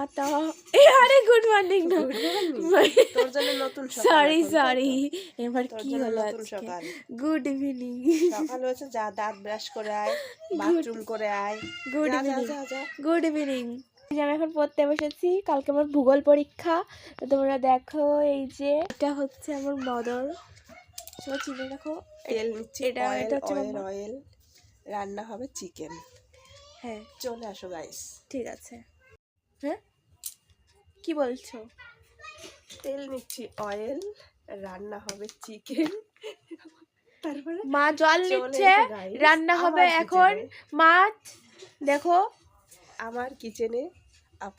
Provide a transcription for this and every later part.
মাতা। এ আরে good morning না তোর জন্য নতুন সকাল সরি সরি এবার কি হলো আজকে? সকাল। গুড ইভিনিং সকাল হয়েছে যা দাঁত ব্রাশ করে আয় বাথরুম করে আয়। Good evening. গুড ইভিনিং আমি এখন পড়তে বসেছি কালকে আমার ভূগোল পরীক্ষা। তোমরা দেখো এই যে এটা হচ্ছে আমার মদর সবাই চিনে রাখো তেল নিচ্ছি এটা- এটা হচ্ছে অয়েল রান্না হবে চিকেন হ্যাঁ। চলে আসো গাইস ঠিক আছে। হ্যাঁ? কি বলছো তেল নিচ্ছি অয়েল রান্না হবে চিকেন তারপরে মা জল চলে নিচ্ছে এসো guys, রান্না হবে আমার এখন kitchen-এ। মাছ দেখো আমার কিচেনে আপ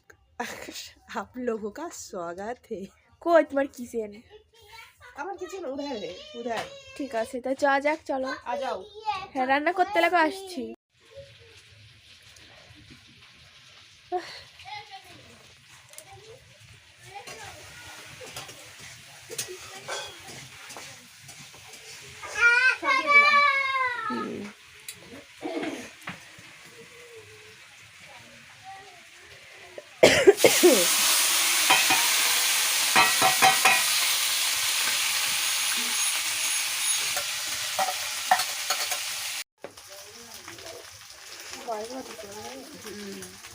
आप लोगों का स्वागत है কই তোমার কিচেন আমার কিচেন উধার হে উধার ঠিক আছে তা চা যাক চলো आ जाओ হ্যাঁ রান্না করতে লাগো আসছি শর্ট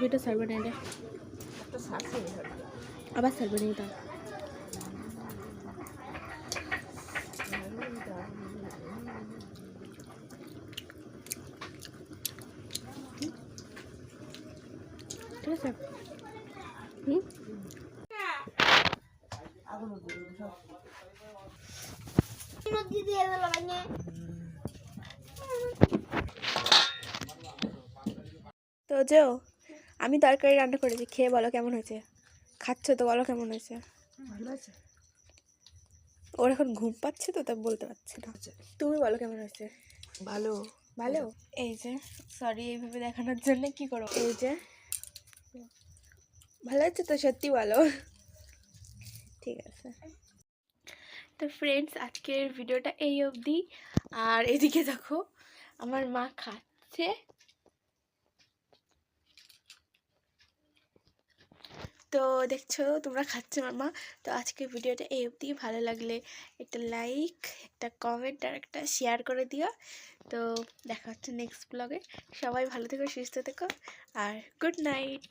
ভিডিও সার্ভে নেই রে আবার সার্ভে নেই দাও। ঠিক আছে। তো যেও। আমি তরকারি রান্না করেছি খেয়ে বলো কেমন হয়েছে? খাচ্ছ তো বলো কেমন হয়েছে? ভালো আছে। ওর এখন ঘুম পাচ্ছে তো তা বলতে পারছি না। তুমি বলো কেমন হয়েছে? ভালো। ভালো? এই যে সরি এইভাবে দেখানোর জন্য কি করো এই যে। ভালো হচ্ছে তো সত্যি বলো। ঠিক আছে। তো ফ্রেন্ডস আজকের ভিডিওটা এই অবধি। আর এদিকে দেখো আমার মা খাচ্ছে। তো দেখছ তোমরা খাচ্ছে মামা। তো আজকের ভিডিওটা এই অবধি। ভালো লাগলে একটা লাইক একটা কমেন্ট আর একটা শেয়ার করে দিও। তো দেখা হচ্ছে নেক্সট ব্লগে সবাই ভালো থেকো, সুস্থ থেকো, আর গুড নাইট